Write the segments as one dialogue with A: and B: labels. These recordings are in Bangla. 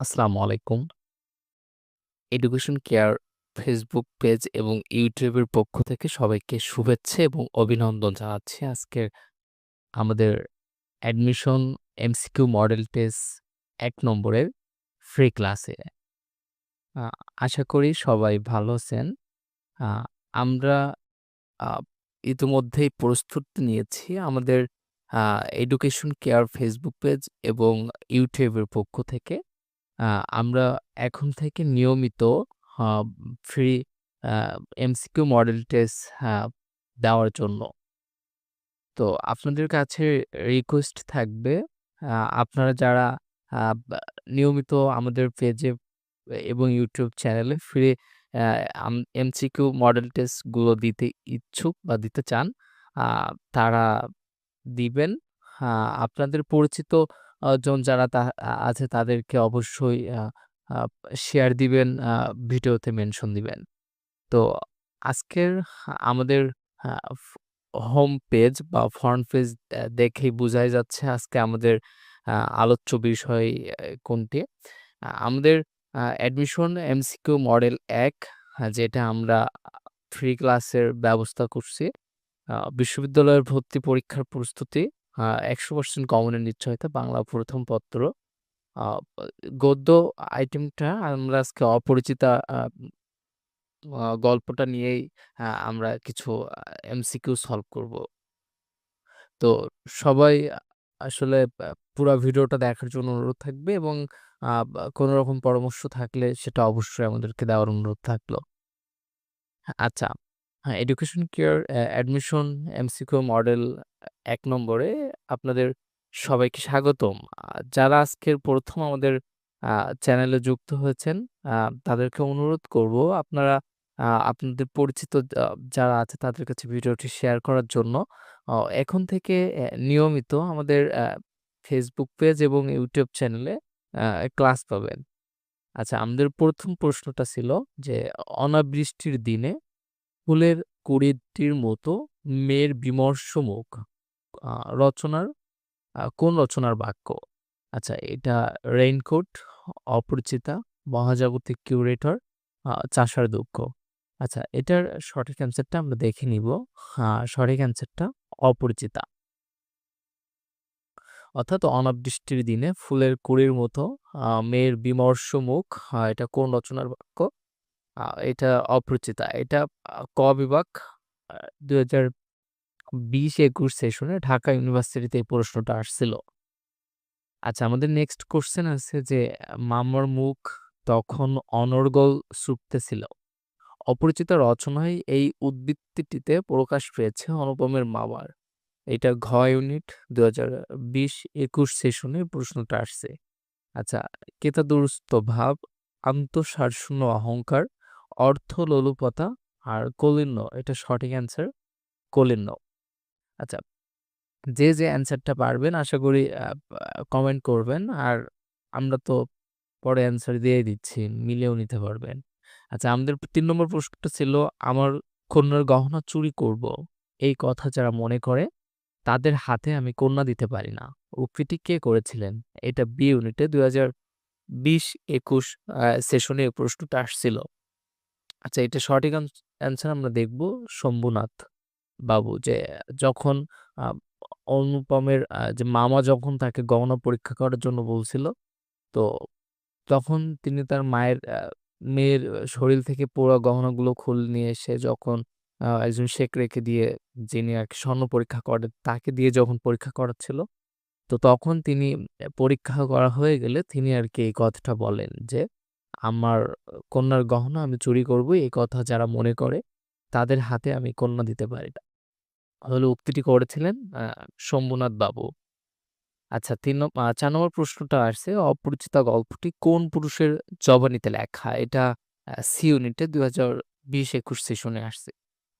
A: আসসালামু আলাইকুম। এডুকেশন কেয়ার ফেসবুক পেজ এবং ইউটিউবের পক্ষ থেকে সবাইকে শুভেচ্ছা এবং অভিনন্দন জানাচ্ছি। আজকের আমাদের অ্যাডমিশন এমসিকিউ মডেল টেস্ট ১ নম্বরের ফ্রি ক্লাসে। আশা করি সবাই ভালো আছেন। আমরা ইতিমধ্যেই প্রস্তুতি নিয়েছি আমাদের এডুকেশন কেয়ার ফেসবুক পেজ এবং ইউটিউবের পক্ষ থেকে। আমরা এখন থেকে নিয়মিত ফ্রি এমসিকিউ মডেল টেস্ট দেওয়ার জন্য। তো আপনাদের কাছে রিকোয়েস্ট থাকবে আপনারা যারা নিয়মিত আমাদের পেজে এবং ইউটিউব চ্যানেলে ফ্রি এমসিকিউ মডেল টেস্টগুলো দিতে ইচ্ছুক বা দিতে চান, তারা দিবেন। আপনাদের পরিচিত জন যারা তা আছে তাদেরকে অবশ্যই শেয়ার দিবেন, ভিডিওতে মেনশন দিবেন। তো আজকের আমাদের হোম পেজ বা ফ্রন্ট পেজ দেখেই বুঝাই যাচ্ছে আজকে আমাদের আলোচ্য বিষয় কোনটি। আমাদের অ্যাডমিশন এমসিকিউ মডেল এক যেটা আমরা ফ্রি ক্লাসের ব্যবস্থা করছি। বিশ্ববিদ্যালয়ের ভর্তি পরীক্ষার প্রস্তুতি আ ১০০% কমনের নিশ্চয়তা বাংলা প্রথম পত্র। গদ্য আইটেমটা আমরা আজকে অপরিচিতা গল্পটা নিয়েই আমরা কিছু এমসিকিউ সলভ করব। তো সবাই আসলে পুরা ভিডিওটা দেখার জন্য অনুরোধ থাকবে এবং কোনো রকম পরামর্শ থাকলে সেটা অবশ্যই আমাদেরকে দেওয়ার অনুরোধ থাকল। আচ্ছা, হ্যাঁ, এডুকেশন কেয়ার অ্যা অ্যাডমিশন এমসিকিউ মডেল ১ নম্বরে আপনাদের সবাইকে স্বাগতম। যারা আজকের ১ম আমাদের চ্যানেলে যুক্ত হয়েছেন, তাদেরকে অনুরোধ করব আপনারা আপনাদের পরিচিত যারা আছে তাদের কাছে ভিডিওটি শেয়ার করার জন্য। এখন থেকে নিয়মিত আমাদের ফেসবুক পেজ এবং ইউটিউব চ্যানেলে ক্লাস পাবেন। আচ্ছা, আমাদের ১ম প্রশ্নটা ছিল যে, অনাবৃষ্টির দিনে ফুলের কুঁড়িটির মতো মেয়ের বিমর্ষ মুখ রচনার কোন রচনার বাক্য? আচ্ছা, এটা রেইনকোট, অপরিচিতা, মহাজাগতিক কিউরেটর, চাষার দুঃখ। আচ্ছা, এটার সঠিক অ্যান্সারটা আমরা দেখে নিব। আ সঠিক অ্যান্সারটা অপরিচিতা। অর্থাৎ অনাবৃষ্টির দিনে ফুলের কুড়ির মতো মেয়ের বিমর্ষ মুখ এটা কোন রচনার বাক্য? এটা অপরিচিতা। এটা ক বিভাগ আ ২০২০-২১ সেশনে ঢাকা ইউনিভার্সিটিতে এই প্রশ্নটা আসছিল। আচ্ছা, আমাদের নেক্সট কোশ্চেন আছে যে, মামার মুখ তখন অনর্গল সুপ্তেছিল। অপরিচিতা রচনায় এই উদ্ধৃতিটিতে প্রকাশ পেয়েছে অনুপমের মামার। এটা ঘ ইউনিট ২০২০-২১ সেশনে প্রশ্নটা আসছে। আচ্ছা, কেতাদুরস্ত ভাব, আন্তঃসারশূন্য অহংকার, অর্থলোলুপতা আর কলিন্য এটা সঠিক অ্যান্সার কলিন্য। আচ্ছা, যে, যে অ্যান্সারটা পারবেন আশা করি কমেন্ট করবেন। আর আমরা তো পরে অ্যান্সার দিয়েই দিচ্ছি, মিলেও নিতে পারবেন। আচ্ছা, আমাদের তিন নম্বর প্রশ্নটা ছিল, আমার কন্যার গহনা চুরি করব, এই কথা যারা মনে করে তাদের হাতে আমি কন্যা দিতে পারি না। উক্তিটি কে করেছিলেন? এটা বি ইউনিটে ২০২০-২১ আ সেশনে প্রশ্নটা আসছিল। আচ্ছা, এটা সঠিক অ্যান্সার আমরা দেখব শম্ভুনাথ বাবু যে, যখন অনুপমের যে মামা যখন তাকে গহনা পরীক্ষা করার জন্য বলছিল, তো তখন তিনি তার মায়ের মেয়ের শরীর থেকে পুরা গহনাগুলো খুলে নিয়ে এসে যখন একজন শেখ রেখে দিয়ে যিনি আরকি স্বর্ণ পরীক্ষা করেন, তাকে দিয়ে যখন পরীক্ষা করাচ্ছিল, তো তখন তিনি পরীক্ষা করা হয়ে গেলে তিনি আর কি এই কথাটা বলেন যে, আমার কন্যার গহনা আমি চুরি করব, এই কথা যারা মনে করে তাদের হাতে আমি কন্যা দিতে পারি না। তাহলে উক্তিটি করেছিলেন শম্ভুনাথ বাবু। আচ্ছা, ৩ নং আ ৪ নম্বর প্রশ্নটা আসছে, অপরিচিতা গল্পটি কোন পুরুষের জবানিতে লেখা? এটা সি ইউনিটে ২০২০-২১ সেশনে আসছে।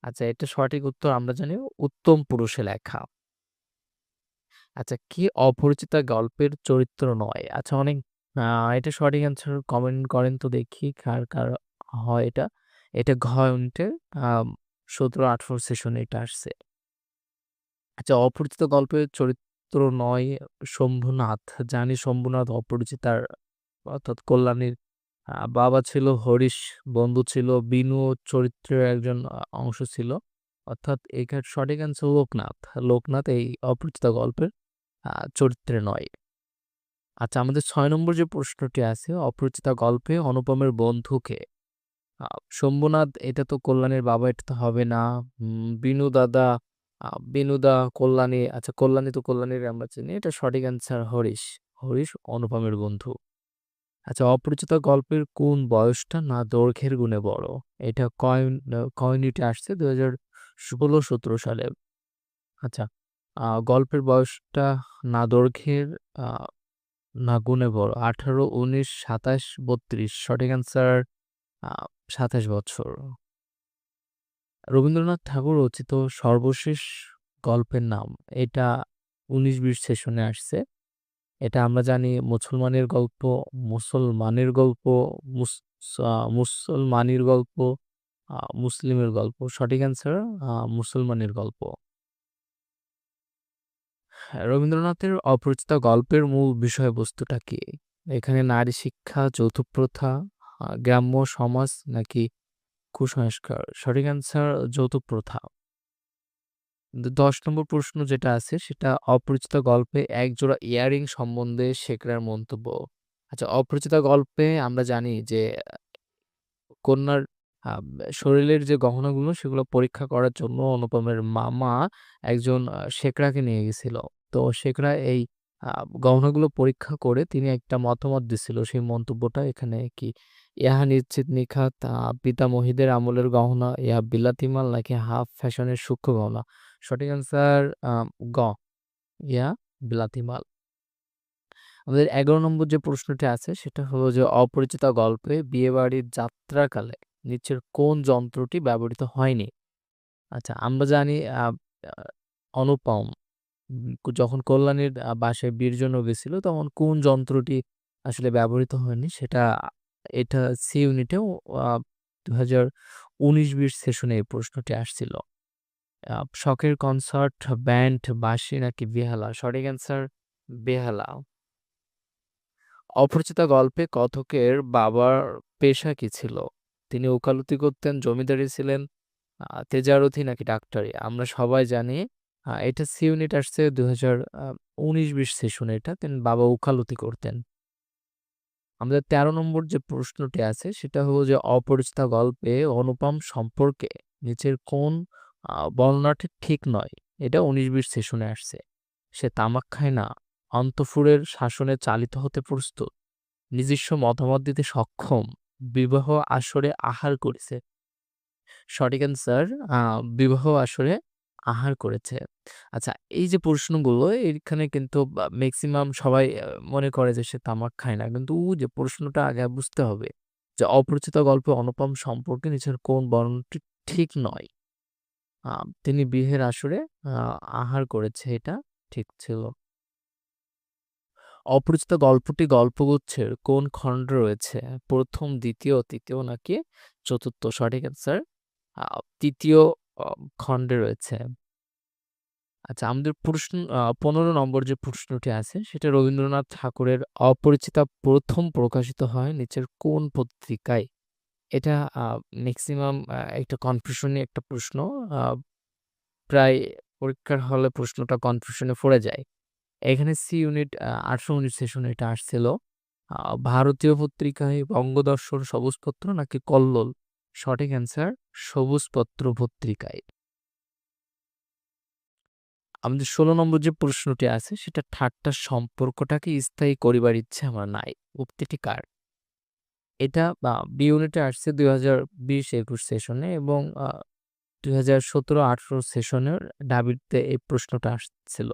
A: আচ্ছা, এটা সঠিক উত্তর আমরা জানি উত্তম পুরুষে লেখা। আচ্ছা, কি অপরিচিতা গল্পের চরিত্র নয়? আচ্ছা, অনেক এটা সঠিক অ্যান্সার কমেন্ট করেন তো দেখি কার, কার হয় এটা। এটা ঘ ইউনিটে আ ১৭-১৮ সেশনে এটা আসছে। আচ্ছা, অপরিচিত গল্পের চরিত্র নয় শম্ভুনাথ। জানি শম্ভুনাথ অপরিচিতার অর্থাৎ কল্যাণীর বাবা ছিল হরিশ, বন্ধু ছিল বিনু চরিত্রের একজন অংশ ছিল। অর্থাৎ এখানে সঠিক অ্যান্সার লোকনাথ। লোকনাথ এই অপরিচিতা গল্পের চরিত্রে নয়। আচ্ছা আমাদের ছয় নম্বর যে প্রশ্নটি আছে অপরিচিতা গল্পে অনুপমের বন্ধুকে শম্ভুনাথ এটা তো কল্যাণের বাবা এটা তো হবে না। বিনু দাদা, বিনুদা, কল্যাণী আচ্ছা কল্যাণী তো কল্যাণীর আমরা চিনি। এটা সঠিক অ্যান্সার হরিশ। হরিশ অনুপমের বন্ধু। আচ্ছা অপরিচিত গল্পের কোন বয়সটা না দৈর্ঘ্যের গুণে বড়? এটা কয়েন আ কয়নিতে আসছে ২০১৬-১৭ সালে। আচ্ছা গল্পের বয়সটা না দৈর্ঘ্যের না গুণে বড়। ১৮, ১৯, ২৭, ৩২ সঠিক অ্যান্সার ২৭ বছর। রবীন্দ্রনাথ ঠাকুর রচিত সর্বশেষ গল্পের নাম। এটা উনিশ বিশ সেশনে আসছে। এটা আমরা জানি মুসলমানের গল্প, মুসলমানের গল্প, মুসলমানির গল্প, মুসলিমের গল্প। সঠিক অ্যান্সার মুসলমানের গল্প। রবীন্দ্রনাথের অপরিচিত গল্পের মূল বিষয়বস্তুটা কি? এখানে নারী শিক্ষা, যৌথ প্রথা, গ্রাম্য সমাজ নাকি কুসংস্কার? সঠিক অ্যান্সার যৌথ প্রথা। ১০ নম্বর প্রশ্ন যেটা আছে সেটা অপরিচিত গল্পে একজোড়া ইয়ারিং সম্বন্ধে শেখরার মন্তব্য। আচ্ছা অপরিচিত গল্পে আমরা জানি যে কন্যার শরীরের যে গহনাগুলো সেগুলো পরীক্ষা করার জন্য অনুপমের মামা একজন শেখরাকে নিয়ে গেছিল। তো সেখানে এই গহনাগুলো পরীক্ষা করে তিনি একটা মতামত দিছিল। সেই মন্তব্যটা এখানে কি? ইহা নিশ্চিত নিখাত আ পিতামহীদের আমলের গহনা, ইহা বিলাতিমাল নাকি হাফ ফ্যাশনের সূক্ষ্ম গহনা? সঠিক অ্যান্সার গ। ইহা বিলাতিমাল আমাদের ১১ নম্বর যে প্রশ্নটি আছে সেটা হলো যে অপরিচিত গল্পে বিয়েবাড়ির যাত্রাকালে নিচের কোন যন্ত্রটি ব্যবহৃত হয়নি? আচ্ছা আমরা জানি অনুপম যখন কল্যাণীর বাসায় বিয়ের জন্য গেছিল তখন কোন যন্ত্রটি আসলে ব্যবহৃত হয়নি সেটা এটা সি ইউনিটেও আ ২০১৯-২০ সেশনে এই প্রশ্নটি আসছিল। শখের কনসার্ট, ব্যান্ড, বাঁশি নাকি বেহালা? সঠিক অ্যান্সার বেহালা। অপরিচিত গল্পে কথকের বাবার পেশা কি ছিল? তিনি ওকালতি করতেন, জমিদারি ছিলেন, আ তেজারতি নাকি ডাক্তারি? আমরা সবাই জানি এটা সি ইউনিট আসছে ২০১৯-২০ সেশনে এটা। তিনি বাবা ওকালতি করতেন। আমাদের ১৩ নম্বর যে প্রশ্নটি আছে সেটা হলো যে অপরিচিত গল্পে অনুপম সম্পর্কে নিচের কোন বর্ণনাটি ঠিক নয়? এটা ১৯-২০ সেশনে আসছে। সে তামাক খায় না, অন্তঃপুরের শাসনে চালিত হতে প্রস্তুত, নিজস্ব মতামত দিতে সক্ষম, বিবাহ আসরে আহার করেছে। সঠিক অ্যান্সার বিবাহ আসরে আহার করেছে। আচ্ছা এই যে প্রশ্নগুলো এখানে কিন্তু বা মেক্সিমাম সবাই মনে করে যে সে তামাক খায় না। কিন্তু যে প্রশ্নটা আগে বুঝতে হবে যে অপরিচিত গল্পে অনুপম সম্পর্কে নিচের কোন বর্ণনাটি ঠিক নয়? তিনি বিয়ের আসরে আহার করেছে এটা ঠিক ছিল। অপরিচিত গল্পটি গল্পগুচ্ছের কোন খণ্ডে রয়েছে? ১ম, ২য়, ৩য় নাকি চতুর্থ? সঠিক অ্যান্সার আ ৩য় অ খণ্ডে রয়েছে। আচ্ছা আমাদের প্রশ্ন ১৫ নম্বর যে প্রশ্নটি আছে সেটা রবীন্দ্রনাথ ঠাকুরের অপরিচিতা প্রথম প্রকাশিত হয় নিচের কোন পত্রিকায়? এটা আ একটা কনফিউশনি একটা প্রশ্ন। প্রায় পরীক্ষার হলে প্রশ্নটা কনফিউশনে পড়ে যায়। এখানে সি ইউনিট আ ১৮-১৯ সেশনে এটা আসছিল। ভারতীয় পত্রিকায় বঙ্গদর্শন, সবুজপত্র নাকি কল্লোল? সঠিক অ্যান্সার সবুজপত্র পত্রিকায়। আমাদের ১৬ নম্বর যে প্রশ্নটি আছে, সেটা ঠাট্টার সম্পর্কটাকে স্থায়ী করিবার ইচ্ছে আমার নাই। উক্তিটি কার? এটা বি ইউনিটে আসছে ২০২০-২১ সেশনে এবং, আ ২০১৭-১৮ সেশনের ডাবিতে এই প্রশ্নটা আসছিল।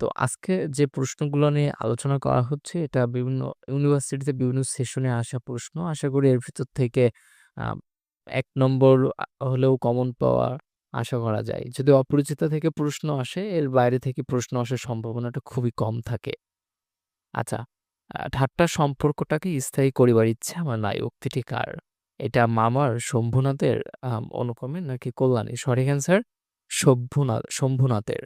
A: তো আজকে যে প্রশ্নগুলো নিয়ে আলোচনা করা হচ্ছে, এটা বিভিন্ন ইউনিভার্সিটিতে বিভিন্ন সেশনে আসা প্রশ্ন। আশা করি এর ভিতর থেকে ১ নম্বর হলেও কমন পাওয়া আশা করা যায়। যদি অপরিচিত থেকে প্রশ্ন আসে এর বাইরে থেকে প্রশ্ন আসার সম্ভাবনাটা খুবই কম থাকে। আচ্ছা আ ঠাট্টার সম্পর্কটাকে স্থায়ী করিবার ইচ্ছে আমার নাই। উক্তিটি কার? এটা মামার, শম্ভুনাথের, অনুপমের নাকি কল্যাণীর? সঠিক অ্যান্সার সভ্যনাথ শম্ভুনাথের।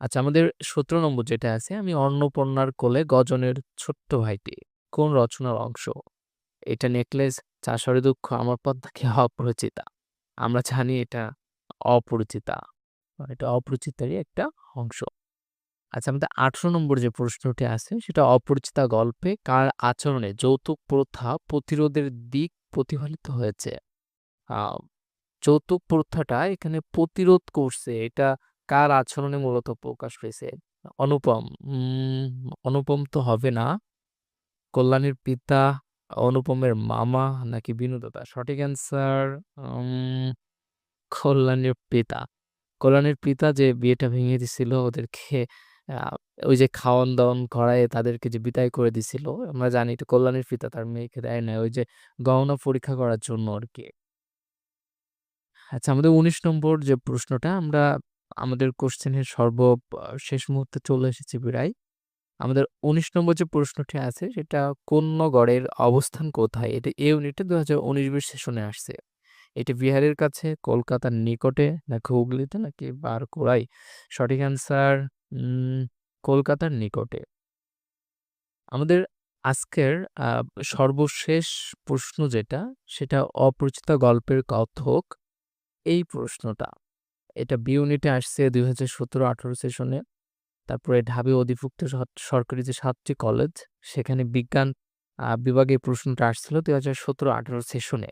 A: আচ্ছা আমাদের ১৭ নম্বর যেটা আছে, আমি অন্নপূর্ণার কোলে গজনের ছোট্ট ভাইটি কোন রচনার অংশ? এটা নেকলেস, চাষারে দুঃখ, আমার পদ্মা কি অপরিচিতা? আমরা জানি এটা অপরিচিতা। এটা অপরিচিতারই একটা অংশ। আচ্ছা আমাদের ১৮ নম্বর যে প্রশ্নটি আছে সেটা অপরিচিতা গল্পে কার আচরণে যৌতুক প্রথা প্রতিরোধের দিক প্রতিফলিত হয়েছে? যৌতুক প্রথাটা এখানে প্রতিরোধ করছে। এটা কার আচরণে মূলত প্রকাশ পেয়েছে? অনুপম। অনুপম তো হবে না। কল্যাণীর পিতা, অনুপমের মামা নাকি বিনোদতা সঠিক অ্যান্সার কল্যাণীর পিতা। কল্যাণীর পিতা যে বিয়েটা ভেঙে দিছিল ওদেরকে ওই যে খাওয়ান-দাওয়ান করায় তাদেরকে যে বিদায় করে দিছিল। আমরা জানি তো কল্যাণীর পিতা, তার মেয়েকে দেয় না ওই যে গহনা পরীক্ষা করার জন্য আর কি আচ্ছা আমাদের ১৯ নম্বর যে প্রশ্নটা, আমরা, আমাদের কোশ্চেনের সর্ব শেষ মুহূর্তে চলে এসেছি প্রায়। আমাদের ১৯ নম্বর যে প্রশ্নটি আছে সেটা কোন কোন্নগরের অবস্থান কোথায়? এটা এ ইউনিটে ২০১৯-২০ সেশনে আসছে। এটা বিহারের কাছে, কলকাতার নিকটে নাকি হুগলিতে নাকি বারকুড়ায়? সঠিক অ্যান্সার কলকাতার নিকটে। আমাদের আজকের সর্বশেষ প্রশ্ন যেটা সেটা অপরিচিত গল্পের কথক এই প্রশ্নটা। এটা বি ইউনিটে আসছে ২০১৭-১৮ সেশনে। তারপরে ঢাবি অধিভুক্ত সরকারি যে সাতটি কলেজ সেখানে বিজ্ঞান বিভাগে প্রশ্নটা আসছিল ২০১৭-১৮ সেশনে।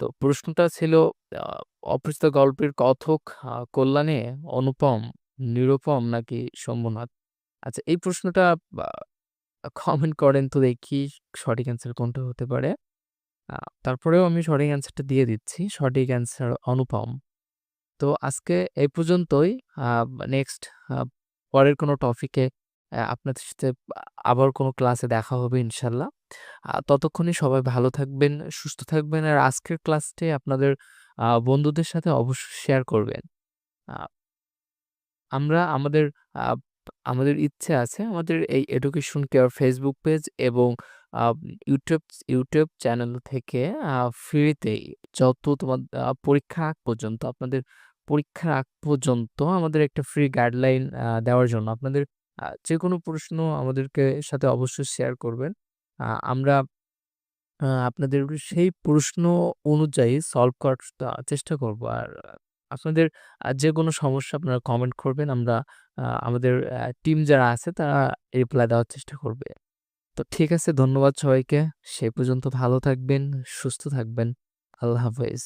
A: তো প্রশ্নটা ছিল অপরিচিত গল্পের কথক কল্যাণে, অনুপম, নিরুপম নাকি শম্ভুনাথ? আচ্ছা এই প্রশ্নটা কমেন্ট করেন তো দেখি সঠিক অ্যান্সার কোনটা হতে পারে? তারপরেও আমি সঠিক অ্যান্সারটা দিয়ে দিচ্ছি। সঠিক অ্যান্সার অনুপম। তো আজকে এই পর্যন্তই। নেক্সট পরের কোনো টপিকে আপনাদের সাথে আবার কোনো ক্লাসে দেখা হবে ইনশাআল্লাহ। আ ততক্ষণে সবাই ভালো থাকবেন, সুস্থ থাকবেন। আর আজকের ক্লাসটি আপনাদের বন্ধুদের সাথে অবশ্যই শেয়ার করবেন। আমরা আমাদের আমাদের ইচ্ছে আছে আমাদের এই এডুকেশন কেয়ার ফেসবুক পেজ এবং ইউটিউব ইউটিউব চ্যানেল থেকে ফ্রিতেই যত তোমার আ পরীক্ষার পর্যন্ত আপনাদের পরীক্ষার আগ পর্যন্ত আমাদের একটা ফ্রি গাইডলাইন দেওয়ার জন্য আপনাদের আ যেকোনো প্রশ্ন আমাদেরকে সাথে অবশ্যই শেয়ার করবেন। আমরা আপনাদের সেই প্রশ্ন অনুযায়ী সলভ করার চেষ্টা করব। আর আপনাদের আ যেকোনো সমস্যা আপনারা কমেন্ট করবেন। আমরা আমাদের টিম যারা আছে তারা রিপ্লাই দেওয়ার চেষ্টা করবে। তো ঠিক আছে ধন্যবাদ সবাইকে। সেই পর্যন্ত ভালো থাকবেন, সুস্থ থাকবেন। আল্লাহ হাফেজ।